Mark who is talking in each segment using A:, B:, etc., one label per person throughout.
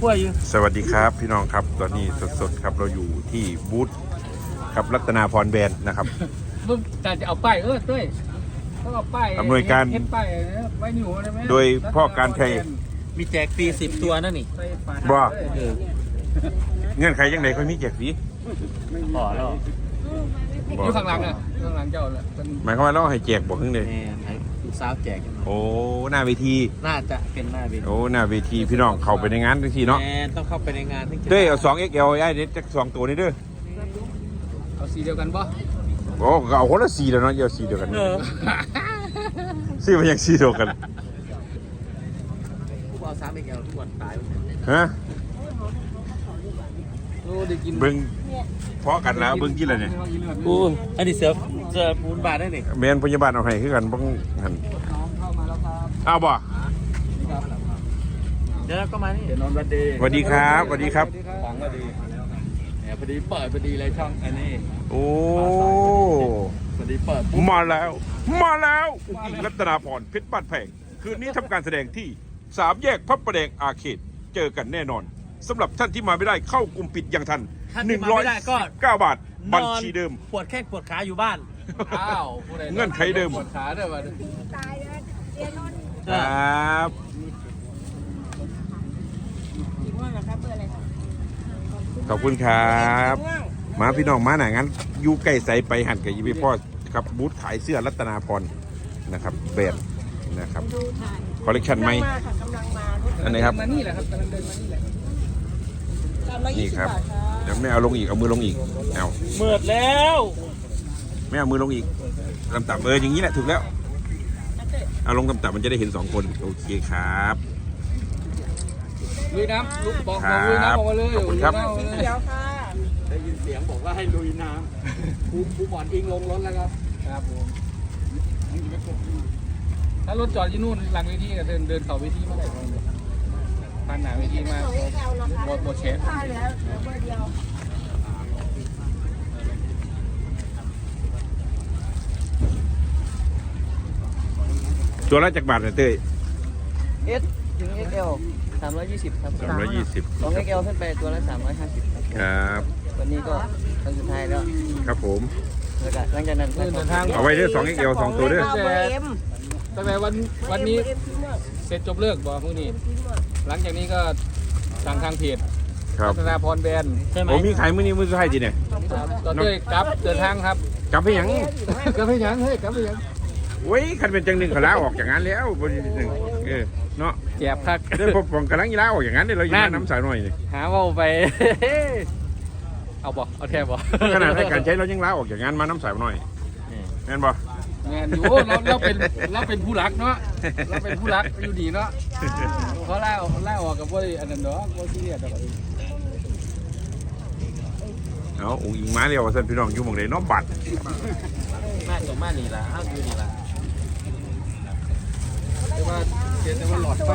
A: ขั้วอยู่
B: สวัสดีครับพี่น้องครับตอนนี้สดๆครับเราอยู่ที่บูธครับรัตนาพรแบรนด์นะครับ
C: มึงแต่จะเอาป้ายเออเต้ยต้องเอาป้าย
B: อำนวยการ
C: เฮ็ดป้ายนะไว้หนูได้ไหม
B: โดยพ่อการชัย
A: มีแจกฟรีสิบตัวนั่นนี่
C: ไปปาด
B: บ่
A: เออ
B: เงื่อนไขยังไงค่อยมีแจกฟรี
A: พอแล้ว
B: บ่
C: อยู่ข้างหลังอะข้างหลังเจ้าแหละเป็น
B: หมายความว่าเราให้แจกบอกขึ้นเลย
A: แม่ให้ ลูกสาวแจกกันหน่อย
B: โอ้หน้าเวที
A: น่าจะเป็นหน้าเวที
B: โอ้หน้าเวทีพี่น้องเข้าไปในงานทังทีเนาะ
A: แม่ต้องเข้าไปในงานถึงจะ
B: เด้ยเอาสอง XL ไอ้เด็ดจักสองตัวนี้เด้อ
C: เอาสีเดียวกันปะ
B: โอ้ก็เอาคนละสีแล้วเนาะเอาสีเดียวกัน
A: เออ
B: สีมันยังสีเดียวกัน
A: ผู้เอาสามเอกเอาทุกวันตาย
B: ฮะ
C: โอ้ได้กิน
B: เบิ่งเพาะกันแล้วเบิ่งกี่ละเนี่ย
A: ปูอันนี้เสือเสือปูนบาทได้นี่
B: แมนพยาบาลเอาให้คือกันบ้างหัน
C: น้องเข้ามาแล้วครับ
B: อ้าวบ่
C: ครับ
A: เดี๋ยวเราก็มานี่
C: เดี๋ยวนอนวันดี
B: สวัสดีครับสวัสดีครับ
C: ของก็ดีเนี่ยพอดีเปิดพอดีเลยช่องอันนี้
B: โอ้
C: พอดีเปิดปุ๊บ
B: มาแล้ว มาแล้วอุ้งอิงรัตนาพรเพชรบ้านแพงคืนนี้ทำการแสดงที่สามแยกพระประแดงอาเขตเจอกันแน่นอน สำหรับท่านที่มาไม่ได้เข้ากลุ่มปิดอย่างทัน
A: ท่านที่มาไม่ได้ก็
B: 109บาท บัญชีเดิม
A: ปวดแข้งปวดขาอยู่บ้าน
C: อ้าวผู้ใด
B: เงื่อนไขเดิม
C: ปวดขาด้วยวะ
B: ครับขอบคุณครับมาพี่น้องมาหนางั้นอยูใกล้ใสไปหันกับยีพี่พ่อครับบูธขายเสื้อรัตนาพรนะครับแบรนด์นะครับคอลเลกชันใหม่อันไหนครับ
C: มานี่แหละครับกำลังเดินมานี่แหละ
B: นี่ครับ เดี๋ยวไม่เอาลงอีก เอามือลงอีก เอา
A: เมือดแล้ว
B: ไม่เอามือลงอีกต่ำๆเอออย่างนี้แหละถูกแล้ว เอาลงต่ำๆมันจะได้เห็นสองคน โอเคครับ
C: ลุยน้ำลุกบอก
B: ครับ
C: ลุยน้ำออกมาเลย
B: ขอบคุณครับ
C: ลุยน้ำออกมาเลย
D: เดี๋ยวค่ะ
C: ได้ยินเสียงบอกว่าให้ลุยน้ำครูครูบอลอิงลงรถแล้วครับ ครับผม ถ้ารถจอดที่นู่นหลังเวทีก็เดินเดินเข้าเวทีมาได้ครับผ่านหน้าเวทีมา
D: ของเอลนะคะ
C: บดบดแชร์
D: ค่ะเหลือเหลือเบอร์เดียว
B: ตัวละจากบาทนะเต้ย
E: S ถึง XL 320 ครับ
B: สามร้อยยี่สิบ
E: สอง XL ขึ้นไปตัวละ 350ครับ
B: ครับ
E: วันนี้ก็ครั้งสุดท้ายแล้ว
B: ครับผม
E: แล้วก็หลังจากนั้นก็
C: เดินทาง
B: เอาไว้เด้อสอง XL สองตัวเด้อ
D: เบอร์เอ็ม
C: ตั้งแต่วันวันนี้
D: เอ็มพิมพ์หมด
C: เสร็จจบเลิกบอกพวกนี้
D: พิมพ์หมด
C: หลังจากนี้ก็ สั่งทางเพจ
B: ครับ
C: รัตนาพรแบรนด์
A: ใช่ไหม
B: โอ้มีขายมื้อนี้มื้อสุดท้ายจีเนี่ย
C: ครับตอนด้วยกลับเดินทางครับ
B: กลับไปหยัง
C: กลับไปยังเฮ้ยกลับไปยัง
B: โอ้ยคันเป็นจังหนึ่งเขาลาออกจากงานแล้วบริษัทหนึ่งเออเนาะ
C: แจบคัก
B: เด้พบผมกำลังยีลาออกอย่างนั้นเนี่ยเราอยู่
C: นั่
B: มานน้ำสายหน่อยนี่
C: หาเว่าไปเอาบ่เอาแทบบ่
B: ขนาดให้การใช้เรายังลาออกจากงานมาน้ำสายหน่อยแม่นบ่
C: งานอยู่เราเราเป็นเราเป็นผู้รักเนาะเราเป็นผู้รักอยู่ดีเนาะเขาล่าเขาล่าออกกับว่าอันนั้นเนาะว่าที่เนี่ยแต่ว่า
B: เอาอุ้งอิงมาเรียวว่าสันพี่น้องอยู่หมองใดเนาะบัตร
A: มาจากมานี่ละห้ามอยู่นี่ละ
C: แต่ว่าเห็นแต่ว่าหลอดไฟ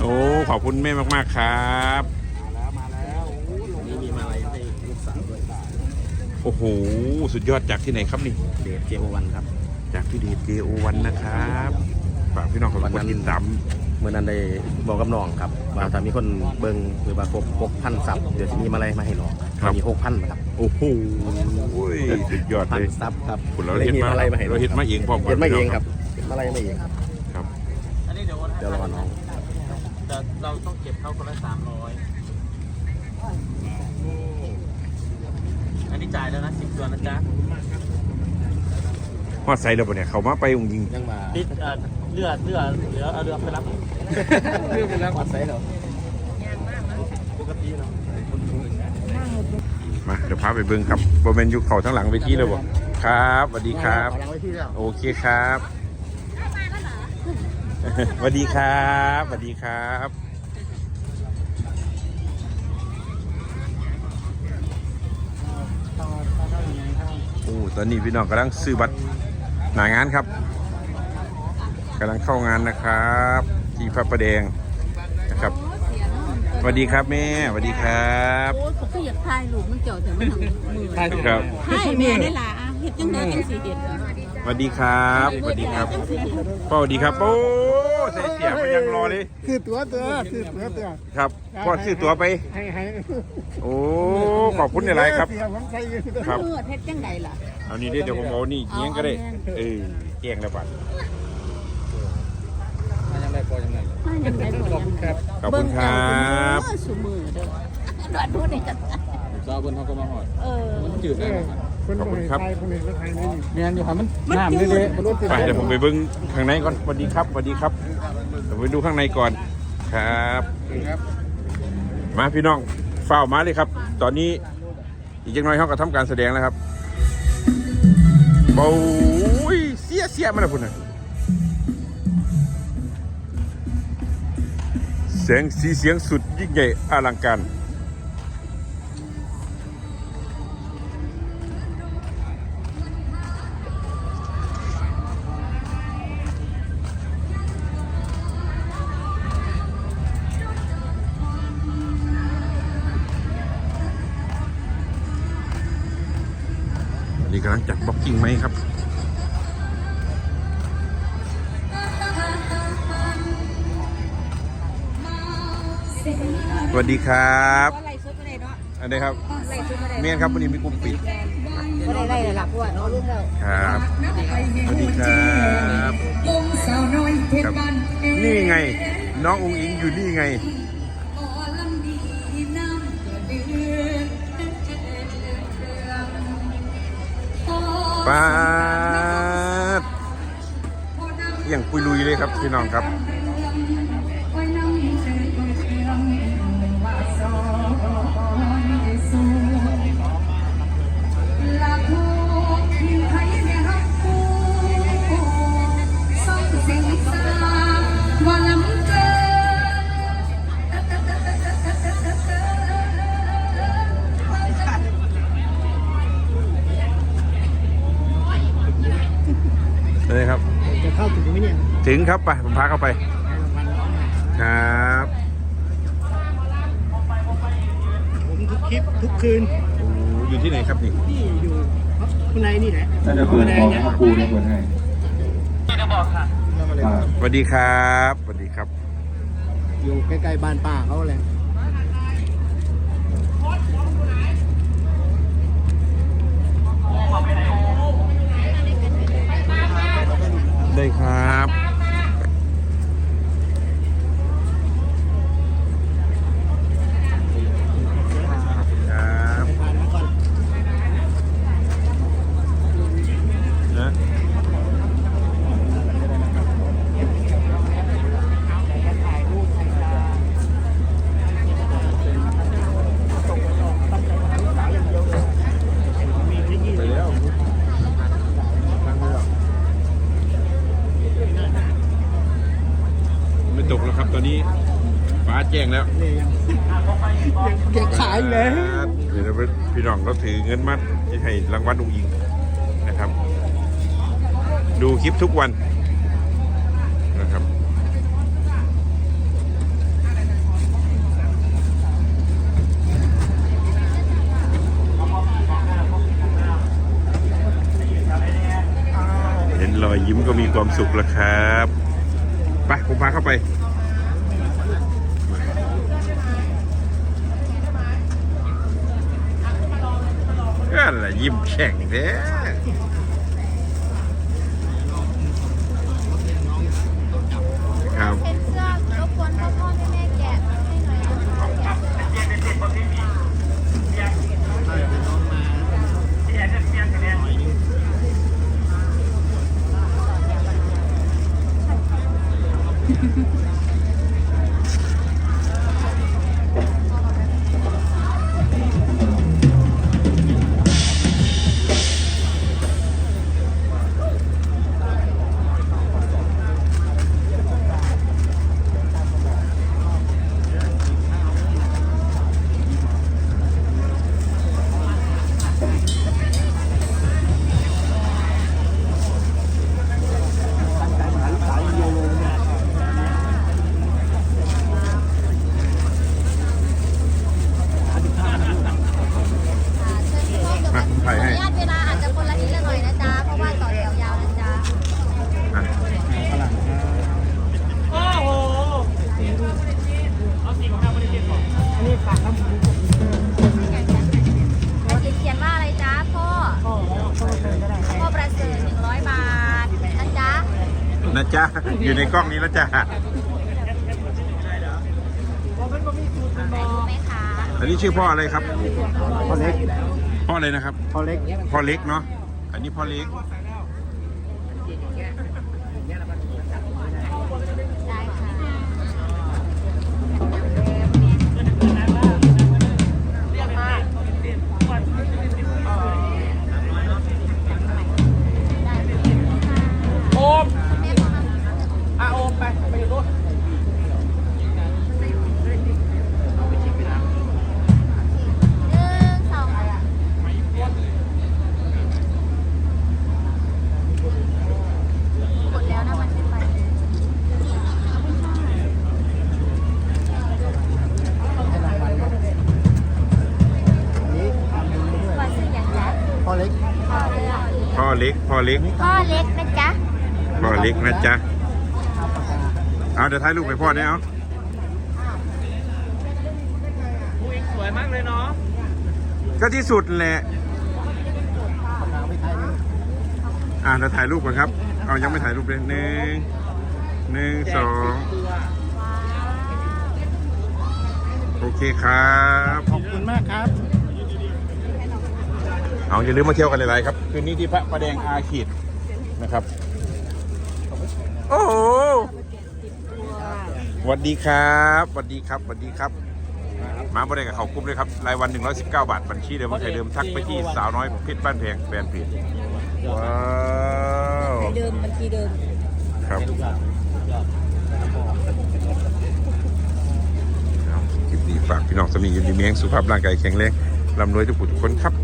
B: โอ้ขอบคุณแม่มากๆครับ
A: นี่มีมาอะไรให้ลูกสาวด้วย
B: โอ้โหสุดยอดจากที่ไหนครับนี่
A: เดทเจโอวันครับ
B: จากพี่เดชเจโอวันนะครับฝากพี่น้องคนคนติดตาม
F: เมื่อนั้นได้บอกกับน้องครับว่าถ้ามีคนเบิ่งหรือว่าครบหกพันซับเดี๋ยวจะมีมาอะไรมาให้น้องมีหกพันครับ
B: โอ้โหสุดยอด
F: พัน
B: เลย
F: ซับครับ
B: คุณเราเห็นมา
F: อะไรมาให้
B: เราเห็นมาเองพร้อมกัน
F: เห็นมาเองครับเห็นมาอะไรมาเองครับ
B: ครับ
A: อันนี้เดี๋ยวโอนให้
F: เดี๋ยวรอน้อง
A: แต่เราต้องเก็บเขาคนละสามร้อยอันนี้จ่ายแล้วนะสิบตัวนะจ๊ะ
B: ฮอดใส่แล้วปะเนี่ยเขามาไปอุ้งยิง
F: ยังมา
A: ติดเอ่อเลือดเลือดเหลือเอาเรือไปรับ
C: เรื่องเป็นแล้ว
F: วัดไซส์เหรอ
A: ปกติเนาะ
B: มาเดี๋ยวพาไปเบิ้งครับบอมเมนยุคเขาทั้งหลังเวทีเลยบ่ครับสวัสดีครับ
F: ยังไว้ที่แล้ว
B: โอเคครับสวัสดีครับสวัสดีครับ โอ้ ตอนนี้พี่น้องกำลังซื้อบัตร หนางานครับกำลังเข้างานนะครับ ที่พระประแดงนะครับสวัสดีครับแม่สวัสดีครับ
G: โอ้ยเขาก็อยากถ่ายรูปมันเจ้าแต่มันทำมือ
C: ถ่ายถูก
B: ครับ
G: ถ่ายแม่ได้ล่ะอะเฮ็ดจังได๋จังสิเฮ็ด
B: สวัสดีครับสวัสดีครับพ่อสวัสดีครับโอ้ใส่เสียมันยังรอเลย
D: คือตัวตัวคือตัวตัว
B: ครับพ่อซื้อตั๋วไป
D: ให้ให้
B: โอ้ขอบคุณอะไรครับ
D: เสียผมใส่อยู่ตัว
B: ครับ
G: เมื่อเพชรจังไดล่ะ
B: เอานี่เด้อเดี๋ยวผมเอานี่เงี้ยงก็ได้ เออเกี้ยงแล้วบัด
C: มายังไงพอยังไง
G: มาอย่างไรบ่ยังครับ
B: ขอบคุณครับ
G: เบิ่งเจ้าเป็นมือสุมือเด้อดอดพูดนี่กัน
C: สาวเพิ่นเขาก็มาหอด
G: เออ
C: มันจืด
D: เอ
C: เลย
D: อคนคนไทยคนหนึ่งคนไทยนี่
C: แม่นอยู่ค่ะมันน้ำเละๆมันรถติด
B: ไปเดี๋ยวผมไปเบิ้งข้างในก่อนสวัสดีครับสวัสดีครับเดี๋ยวไปดูข้างในก่อนครับ
C: ครับ
B: มาพี่น้องเฝ้ามาเลยครับ ตอนนี้อีกจังน้อยเขาก็ทำการแสดงแล้วครับ โอ้ยเสียเสียมาแล้วพุ่นนะเสียงสีเสียงสุดยิ่งใหญ่อลังการ นี่กำลังจัดบ็อกกิ้งไหมครับสวัสดีครับ
G: อะไรสุดก็ได้เนาะ
B: อันนี้ครับ
G: อะไรสุดก็ได้
B: เมียนครับวันนี้มีกลุ่มปิด
G: ก็ได้ได้เลยล่ะพวกเนาะลูกเรา
B: ครับสวัสดีครับครับนี่ไง น้ององอิงอยู่นี่ไง ป้าดอย่างปุยลุยเลยครับพี่น้องครับ
D: ถึงไหมเนี่ย
B: ถึงครับไปผมพาเข้าไป ครับ
D: ผมทุกคลิปทุกคืน
B: โอ้อยู่ที่ไหนครับนี่
D: ที่อยู่ข้างในนี่แหละ
H: น่าจะเปิดของพระครูนะเปิดให้
B: สวัสดีครับสวัสดีครับ
D: อยู่ใกล้ๆบ้านป้าเขาเลย
B: ได้ครับครับ
D: ผ่านมาก่อน
B: นะ ไปแล้วไม่ตกแล้วครับตอนนี้ฟ้าแจ้งแล้ว
D: เนี่ยยังยังยังขายอยู่เลย
B: เดี๋ยวเราไป พี่น้องเราถือเงินมาให้รางวัลอุ้งอิงนะครับ ดูคลิปทุกวันนะครับเห็นรอยยิ้มก็มีความสุขแล้วครับ ไปผมพาเข้าไป นั่นแหละยิ้มแข็งเด้ครับ
G: อยู่
B: ในกล้องนี้แล้วจ้า
G: ไหมคะ
B: อันนี้ชื่อพ่ออะไรครับ
D: พ่อเล็ก
B: พ่ออะไรนะครับ
D: พ่อเล็ก
B: พ่อเล็กเนาะ อันนี้พ่อเล็ก
G: เล็ก
B: พ่อเล็กพ่อเล็ก
G: พ่อเล็กนะจ๊ะ
B: พ่อเล็กนะจ๊ะเอาเดี๋ยวถ่ายรูปไปพ่อเนี่ยเอา
E: สวยมากเลยเนาะ
B: ก็ที่สุดแหละอ่าเราถ่ายรูปกันครับ เอายังไม่ถ่ายรูปเลยหนึ่งหนึ่งสองโอเคครับ
D: ขอบคุณมากครับ
B: เอาอย่าลืมมาเที่ยวกันหลายๆครับ คืนนี้ที่พระประแดงอาขีดนะครับ โอ้โหสวัสดีครับสวัสดีครับสวัสดีครับ มาประแดงกับเขากรุ๊ปเลยครับ รายวัน 119 บาท บัญชีเดิมใครเดิมทักไปที่สาวน้อยเพชรบ้านแพงแฟนเพจว้าว
I: เดิมบัญชีเดิม
B: ครับเอาคลิปนี้ฝากพี่น้องสมีอยู่ดีมีแห่งสุขภาพร่างกายแข็งแรงร่ำรวยทุกผู้ทุกคนครับ